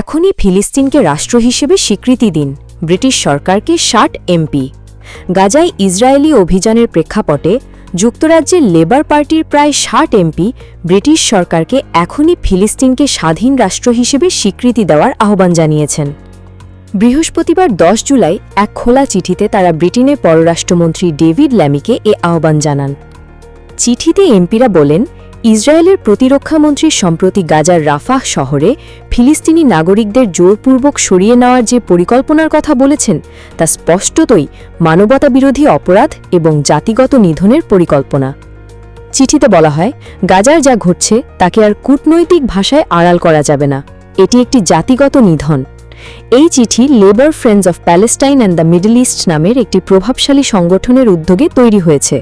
এখনই ফিলিস্তিনকে রাষ্ট্র হিসেবে স্বীকৃতি দিন, ব্রিটিশ সরকারকে ষাট এমপি। গাজায় ইসরায়েলি অভিযানের প্রেক্ষাপটে যুক্তরাজ্যের লেবার পার্টির প্রায় ষাট এমপি ব্রিটিশ সরকারকে এখনই ফিলিস্তিনকে স্বাধীন রাষ্ট্র হিসেবে স্বীকৃতি দেওয়ার আহ্বান জানিয়েছেন। বৃহস্পতিবার দশ জুলাই এক খোলা চিঠিতে তারা ব্রিটেনের পররাষ্ট্রমন্ত্রী ডেভিড ল্যামিকে এ আহ্বান জানান। চিঠিতে এমপিরা বলেন ইসরায়েলের প্রতিরক্ষামন্ত্রী সম্প্রতি গাজার রাফাহ শহরে ফিলিস্তিনি নাগরিকদের জোরপূর্বক সরিয়ে নেওয়ার যে পরিকল্পনার কথা বলেছেন, তা স্পষ্টতই মানবতাবিরোধী অপরাধ এবং জাতিগত নিধনের পরিকল্পনা। চিঠিতে বলা হয়, গাজার যা ঘটছে, তাকে আর কূটনৈতিক ভাষায় আড়াল করা যাবে না। এটি একটি জাতিগত নিধন। এই চিঠি Labour Friends of Palestine and the Middle East নামের একটি প্রভাবশালী সংগঠনের উদ্যোগে তৈরি হয়েছে।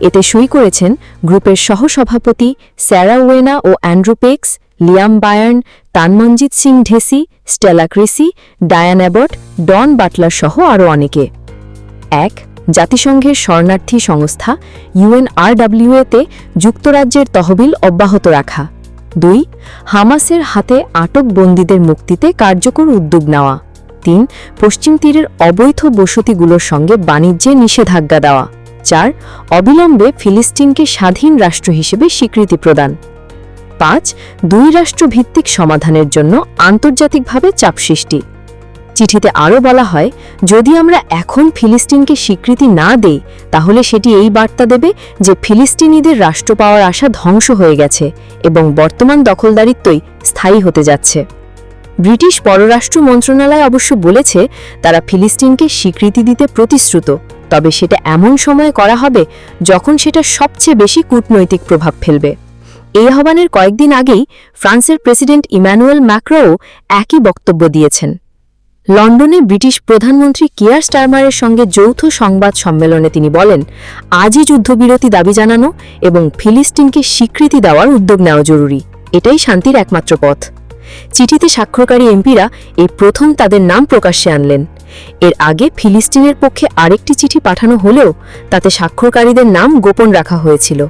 এতে সই করেছেন গ্রুপের সহসভাপতি স্যারা ওয়েনা ও Andrew Pakes, Liam Byrne, Tanmanjeet Singh Dhesi, Stella Creasy, Diane Abbott, Dawn Butler সহ আরও অনেকে। এক, জাতিসংঘের শরণার্থী সংস্থা ইউএনআরডব্লিউএতে যুক্তরাজ্যের তহবিল অব্যাহত রাখা। দুই, হামাসের হাতে আটক বন্দীদের মুক্তিতে কার্যকর উদ্যোগ নেওয়া। তিন, পশ্চিম তীরের অবৈধ বসতিগুলোর সঙ্গে বাণিজ্যে নিষেধাজ্ঞা দেওয়া। চার, অবিলম্বে ফিলিস্তিনকে স্বাধীন রাষ্ট্র হিসেবে স্বীকৃতি প্রদান। পাঁচ, দুই রাষ্ট্রভিত্তিক সমাধানের জন্য আন্তর্জাতিকভাবে চাপ সৃষ্টি। চিঠিতে আরও বলা হয়, যদি আমরা এখন ফিলিস্তিনকে স্বীকৃতি না দেই, তাহলে সেটি এই বার্তা দেবে যে ফিলিস্তিনিদের রাষ্ট্র পাওয়ার আশা ধ্বংস হয়ে গেছে এবং বর্তমান দখলদারিত্বই স্থায়ী হতে যাচ্ছে। ব্রিটিশ পররাষ্ট্র মন্ত্রণালয় অবশ্য বলেছে, তারা ফিলিস্তিনকে স্বীকৃতি দিতে প্রতিশ্রুত। তবে সেটা এমন সময়ে করা হবে যখন সেটা সবচেয়ে বেশি কূটনৈতিক প্রভাব ফেলবে। এই আহ্বানের কয়েকদিন আগেই ফ্রান্সের প্রেসিডেন্ট ইম্যানুয়েল ম্যাক্রোও একই বক্তব্য দিয়েছেন। লন্ডনে ব্রিটিশ প্রধানমন্ত্রী কিয়ার স্টারমারের সঙ্গে যৌথ সংবাদ সম্মেলনে তিনি বলেন, আজই যুদ্ধবিরতি দাবি জানানো এবং ফিলিস্তিনকে স্বীকৃতি দেওয়ার উদ্যোগ নেওয়া জরুরি। এটাই শান্তির একমাত্র পথ। চিঠিতে স্বাক্ষরকারী এমপিরা এই প্রথম তাদের নাম প্রকাশ্যে আনলেন। এর আগে ফিলিস্তিনের পক্ষে আরেকটি চিঠি পাঠানো হলেও তাতে স্বাক্ষরকারীদের নাম গোপন রাখা হয়েছিল।